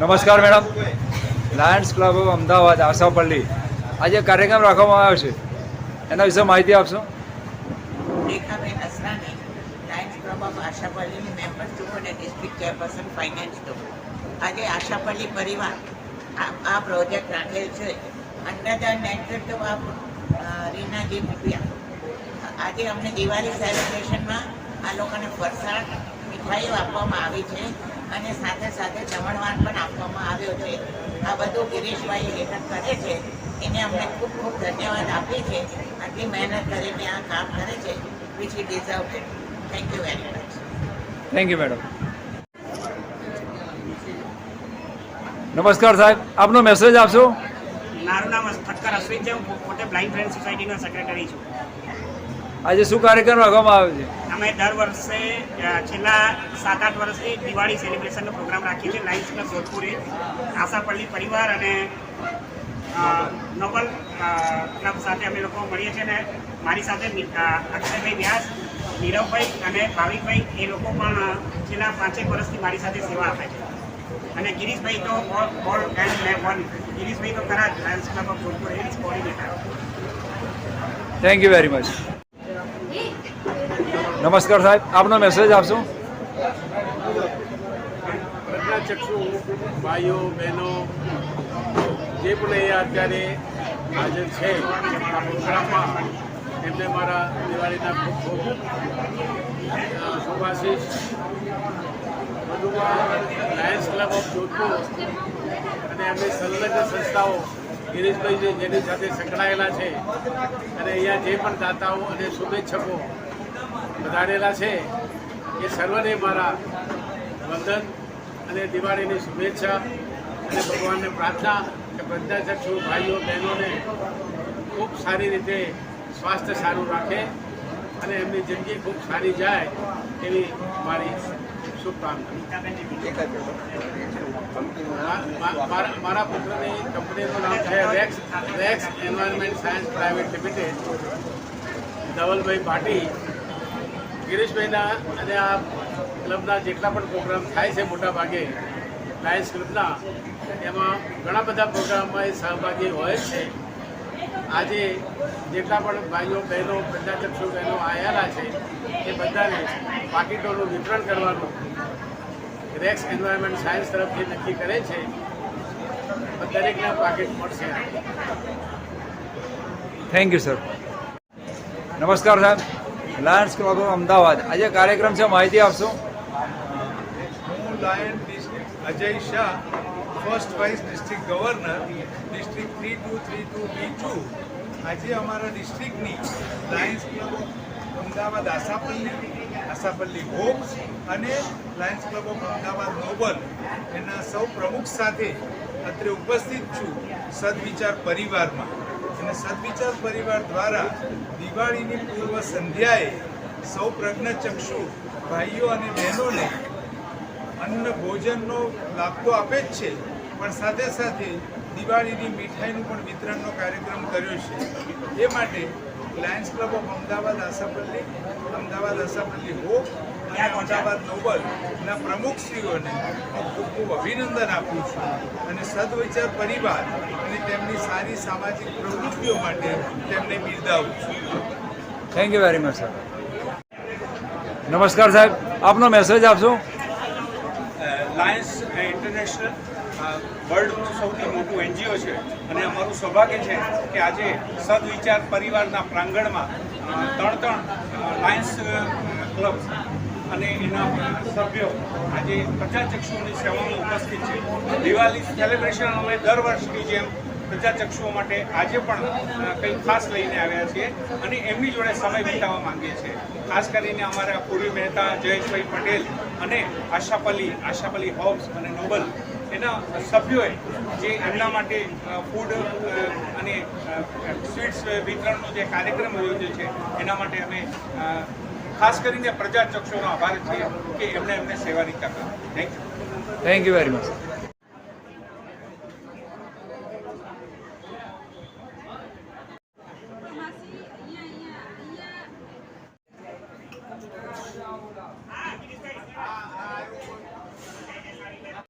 નમસ્કાર, madam. Lions Club of Ahmedabad, Ashapalli. આજે કાર્યક્રમ રાખવામાં આવ્યો છે. એના વિશે માહિતી આપશો? Rekhaben Asrani lions club of આશાપલ્લીની member two અને ડિસ્ટ્રિક્ટ ચેરપર્સન ફાઇનાન્સ ટુ આજે આશાપલ્લી પરિવાર આ પ્રોજેક્ટ રાખેલ છે. અંડર ધ નેતૃત્વ ઓફ રીનાજી મુપિયા આજે અમને દિવાળી સેલિબ્રેશનમાં આ લોકોને ફરસાણ મીઠાઈઓ આપવામાં આવી છે અને સાથે સાથે દમણવાન પણ આપવામાં આવ્યો છે. આ બધું ગિરીશભાઈ લેખન કરે છે. એને અમને ખૂબ ખૂબ ધન્યવાદ આપીએ છીએ. આટલી મહેનત કરીને આ કામ કરે છે. Which it deserve it thank you very much thank you madam નમસ્કાર સાહેબ. આપનો મેસેજ આપશો? મારું નામ ઠક્કર અશ્વિન છે. હું પોતે બ્લાઇન્ડ ફ્રેન્ડ સોસાયટીનો સેક્રેટરી છું. આજે શું કાર્યક્રમ રાખવામાં આવ્યો છે? અમે દર વર્ષે છેલ્લા સાત આઠ વર્ષથી દિવાળી સેલિબ્રેશનનો પ્રોગ્રામ રાખીએ છીએ લાયન્સ ક્લબ જોધપુરે. આશાપલ્લી પરિવાર અને નોબલ ક્લબ સાથે અમે લોકો મળીએ છીએ અને મારી સાથે અક્ષયભાઈ વ્યાસ, નીરવભાઈ અને ભાવિકભાઈ, એ લોકો પણ છેલ્લા પાંચેક વર્ષથી મારી સાથે સેવા આપે છે. અને ગિરીશભાઈ તો ઓલ એન્ડ મેં વન ગિરીશભાઈ તો ખરા Lions club of Jodhpur A coordinator thank you very much નમસ્કાર સાહેબ, આપનો મેસેજ આપશો? પ્રજ્ઞાચક્ષુ, ભાઈઓ, બહેનો, જે પણ અહીંયા અત્યારે હાજર છે, આ પ્રોગ્રામમાં એમને મારા દિવાળીના ખૂબ ખૂબ શુભાશીષ. વધુમાં લાયન્સ ક્લબ ઓફ જોધપુર અને એમની સંલગ્ન સંસ્થાઓ ગિરીશભાઈ જેની સાથે સંકળાયેલા છે. અને અહીંયા જે પણ દાતાઓ અને શુભેચ્છકો વધારેલા છે. એ સર્વને મારા વંદન અને દિવાળીની શુભેચ્છા અને ભગવાનને પ્રાર્થના કે પ્રજ્ઞાચક્ષુ ભાઈઓ, બહેનોને ખૂબ સારી રીતે સ્વાસ્થ્ય સારું રાખે અને એમની જિંદગી ખૂબ સારી જાય એવી મારી શુભકામના. મારા પુત્રની કંપનીનું નામ છે Rex Rex environment science private limited Dhavalbhai Bhati ગિરીશભાઈના અને આ ક્લબના જેટલા પણ પ્રોગ્રામ થાય છે મોટા ભાગે લાયન્સ ક્લબના, એમાં ઘણા બધા પ્રોગ્રામમાં એ સહભાગી હોય છે. આજે જેટલા પણ ભાઈઓ, બહેનો પ્રજાચક્ષુ બહેનો આવેલા છે, એ બધાને પાકીટોનું વિતરણ કરવાનું રેક્સ એન્વાયરમેન્ટ સાયન્સ તરફથી નક્કી કરે છે. દરેકને પાકીટ મળશે. થેન્ક યુ સર નમસ્કાર, સાહેબ. Lions club Ahmedabad. આજે કાર્યક્રમ છે, માહિતી આપશો? હું lion Ajay Shah first vice district governor district three two three two B two આજે અમારા ડિસ્ટ્રિક્ટની lions club of Ahmedabad Ashapalli Ashapalli hopes અને lions club of Ahmedabad noble એના સૌ પ્રમુખ સાથે અત્રે ઉપસ્થિત છું સદવિચાર પરિવારમાં. અને સદવિચાર પરિવાર દ્વારા દિવાળીની પૂર્વ સંધ્યાએ સૌ પ્રજ્ઞચક્ષુ ભાઈઓ અને બહેનોને અન્ન ભોજનનો લાભ તો આપે જ છે. પણ સાથે સાથે દિવાળીની મીઠાઈનું પણ વિતરણનો કાર્યક્રમ કર્યો છે. એ માટે lions club of Ahmedabad Ashapalli Ahmedabad Ashapalli હો અને અમદાવાદ નોબલના પ્રમુખશ્રીઓને હું ખૂબ ખૂબ અભિનંદન આપું છું. અને સદવિચાર પરિવાર અને તેમની સારી સામાજિક પ્રવૃત્તિઓ માટે તેમને બિરદાવું છું. Thank you very much sir નમસ્કાર સાહેબ. આપનો મેસેજ આપશો? લાયન્સ ઇન્ટરનેશનલ વર્લ્ડનું સૌથી મોટું એનજીઓ છે. અને અમારું સૌભાગ્ય છે કે આજે સદવિચાર પરિવારના પ્રાંગણમાં ત્રણ ત્રણ લાયન્સ ક્લબ અને એના સભ્યો આજે પ્રજાચક્ષુઓની સેવામાં ઉપસ્થિત છે. દિવાળી સેલિબ્રેશન અમે દર વર્ષની જેમ પ્રજાચક્ષુઓ માટે આજે પણ કંઈક ખાસ લઈને આવ્યા છીએ અને એમની જોડે સમય વિતાવવા માંગીએ છીએ. ખાસ કરીને અમારા પૂર્વી મહેતા જયેશભાઈ પટેલ અને આશાપલ્લી આશાપલ્લી હોબ્સ અને નોબલ એના સભ્યોએ જે એમના માટે ફૂડ અને સ્વીટ્સ વિતરણનો જે કાર્યક્રમ યોજ્યો છે, એના માટે અમે ખાસ કરીને પ્રજાચક્ષુનો આભાર છીએ કે એમને એમને સેવાની તક thank you thank you very much